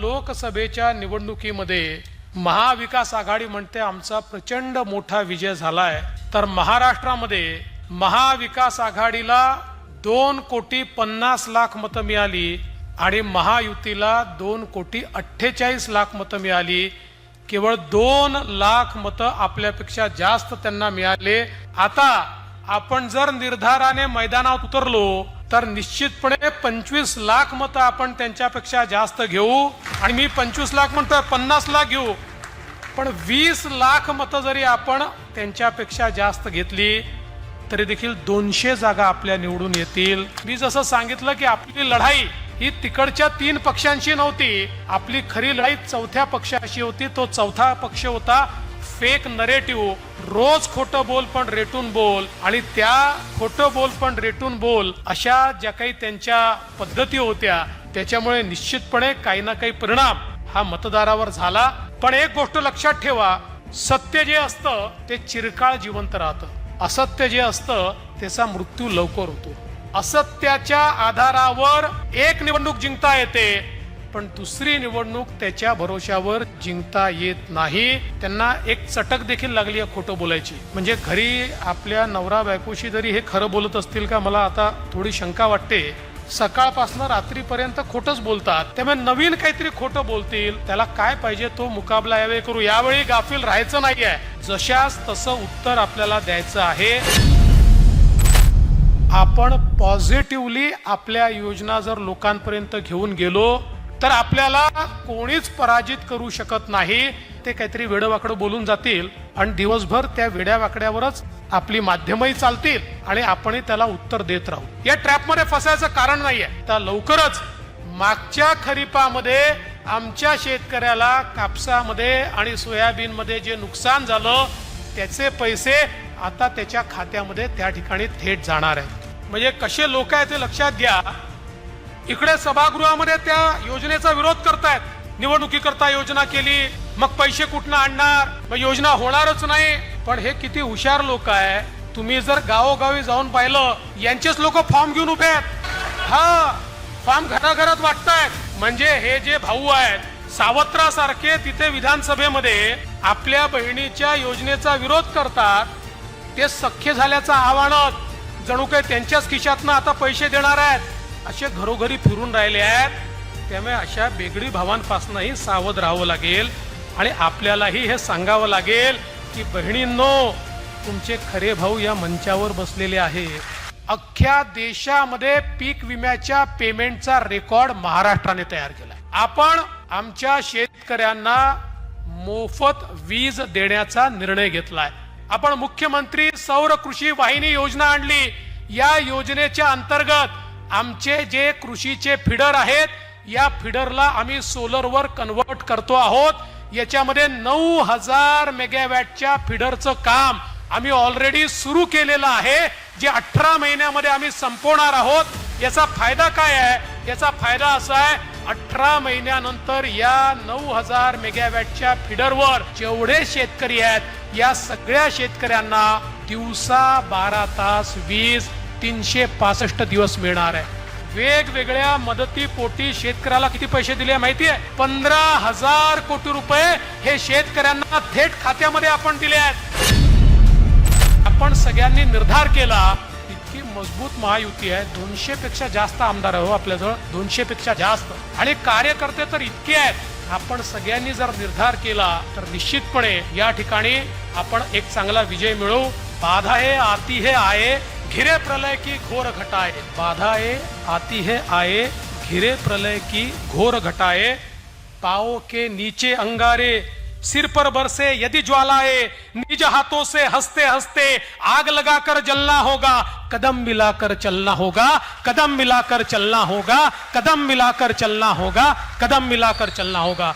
लोकसभेच्या निवडणुकीमध्ये महाविकास आघाडी म्हणते आमचा प्रचंड मोठा विजय झालाय. तर महाराष्ट्रामध्ये महाविकास आघाडीला दोन कोटी पन्नास लाख मतं मिळाली आणि महायुतीला दोन कोटी अठ्ठेचाळीस लाख मतं मिळाली. केवळ दोन लाख मतं आपल्यापेक्षा जास्त त्यांना मिळाले. आता आपण जर निर्धाराने मैदानात उतरलो तर निश्चितपणे पंचवीस लाख मतं आपण त्यांच्यापेक्षा जास्त घेऊ. आणि मी पंचवीस लाख म्हणतोय पन्नास लाख घेऊ. पण वीस लाख मतं जरी आपण त्यांच्यापेक्षा जास्त घेतली तरी देखील दोनशे जागा आपल्या निवडून येतील. मी जसं सांगितलं की आपली लढाई ही तिकडच्या तीन पक्षांशी नव्हती. आपली खरी लढाई चौथ्या पक्षाशी होती तो चौथा पक्ष होता. फेक नरेटिव्ह रोज खोटं बोल पण रेटून बोल आणि त्या खोटं बोल पण रेटून बोल अशा ज्या काही त्यांच्या पद्धती होत्या त्याच्यामुळे निश्चितपणे काही ना काही परिणाम हा मतदारावर झाला. पण एक गोष्ट लक्षात ठेवा सत्य जे असतं ते चिरकाळ जिवंत राहतं. असत्य जे असतं त्याचा मृत्यू लवकर होतो. असत्याच्या आधारावर एक निवडणूक जिंकता येते पण दुसरी निवडणूक त्याच्या भरोशावर जिंकता येत नाही. त्यांना एक चटक देखील लागली आहे खोटं बोलायची. म्हणजे घरी आपल्या नवरा बायकोशी जरी हे खरं बोलत असतील का मला आता थोडी शंका वाटते. सकाळपासून रात्रीपर्यंत खोटच बोलतात. त्यामुळे नवीन काहीतरी खोटं बोलतील. त्याला काय पाहिजे तो मुकाबला यावेळी करू. यावेळी गाफील राहायचं नाहीये. जशास तसं उत्तर आपल्याला द्यायचं आहे. आपण पॉझिटिव्हली आपल्या योजना जर लोकांपर्यंत घेऊन गेलो तर आपल्याला कोणीच पराजित करू शकत नाही. ते काहीतरी वेडवाकडं बोलून जातील आणि दिवसभर त्या वेड्यावाकड्यावरच आपली माध्यमही चालतील आणि आपणही त्याला उत्तर देत राहू. या ट्रॅपमध्ये फसायचं कारण नाहीये. तर लवकरच मागच्या खरीपामध्ये आमच्या शेतकऱ्याला कापसामध्ये आणि सोयाबीनमध्ये जे नुकसान झालं त्याचे पैसे आता त्याच्या खात्यामध्ये त्या ठिकाणी थेट जाणार आहेत. म्हणजे कसे लोक आहेत ते लक्षात घ्या. इकडे सभागृहामध्ये त्या योजनेचा विरोध करतायत. निवडणुकीकरता योजना केली मग पैसे कुठनं आणणार? मग योजना होणारच नाही. पण हे किती हुशार लोक आहे. तुम्ही जर गावोगावी जाऊन पाहिलं यांचेच लोक फॉर्म घेऊन उभे आहेत. हा फॉर्म घराघरात वाटतायत. म्हणजे हे जे भाऊ आहेत सावत्रासारखे तिथे विधानसभेमध्ये आपल्या बहिणीच्या योजनेचा विरोध करतात. ते सख्य झाल्याचं आव्हान जणू काही त्यांच्याच खिशातनं आता पैसे देणार आहेत. असे घरोघरी फिरून राहिले आहेत. त्यामुळे अशा बेगडी भावांपासूनही सावध राहावं लागेल. आणि आपल्यालाही हे सांगावं लागेल की बहिणींनो तुमचे खरे भाऊ या मंचावर बसलेले आहे अख्ख्या देशामध्ये पीक विम्याच्या पेमेंटचा रेकॉर्ड महाराष्ट्राने तयार केलाय. आपण आमच्या शेतकऱ्यांना मोफत वीज देण्याचा निर्णय घेतलाय. आपण मुख्यमंत्री सौर कृषी वाहिनी योजना आणली. या योजनेच्या अंतर्गत आमचे जे कृषीचे फिडर आहेत या फिडरला आम्ही सोलरवर कन्वर्ट करतो आहोत. याच्यामध्ये नऊ हजार मेगावॅटच्या फिडरचं काम आम्ही ऑलरेडी सुरू केलेलं आहे जे अठरा महिन्यामध्ये आम्ही संपवणार आहोत. याचा फायदा काय आहे? याचा फायदा असा आहे अठरा महिन्यानंतर या नऊ हजार मेगावॅटच्या फिडरवर जेवढे शेतकरी आहेत या सगळ्या शेतकऱ्यांना दिवसा बारा तास वीज तीनशे पासष्ट दिवस मिळणार आहे. वेगवेगळ्या मदतीपोटी शेतकऱ्याला किती पैसे दिले माहिती आहे पंधरा हजार कोटी रुपये हे शेतकऱ्यांना थेट खात्यामध्ये आपण दिले आहेत. आपण सगळ्यांनी निर्धार केला इतकी मजबूत महायुती आहे. दोनशे पेक्षा जास्त आमदार आहे हो आपल्याजवळ दोनशे पेक्षा जास्त. आणि कार्यकर्ते तर इतके आहेत. आपण सगळ्यांनी जर निर्धार केला तर निश्चितपणे या ठिकाणी आपण एक चांगला विजय मिळवू. बाधा हे आती हे आहे. घिरे प्रलय की घोर घटाए, बाधाए, आती है, आए, घिरे प्रलय की घोर घटाए, पाओ के नीचे अंगारे, सिर पर बरसे यदि ज्वालाए, निज हाथों से हँसते हँसते आग लगाकर जलना होगा, कदम मिलाकर चलना होगा, कदम मिलाकर चलना होगा, कदम मिलाकर चलना होगा, कदम मिलाकर चलना होगा।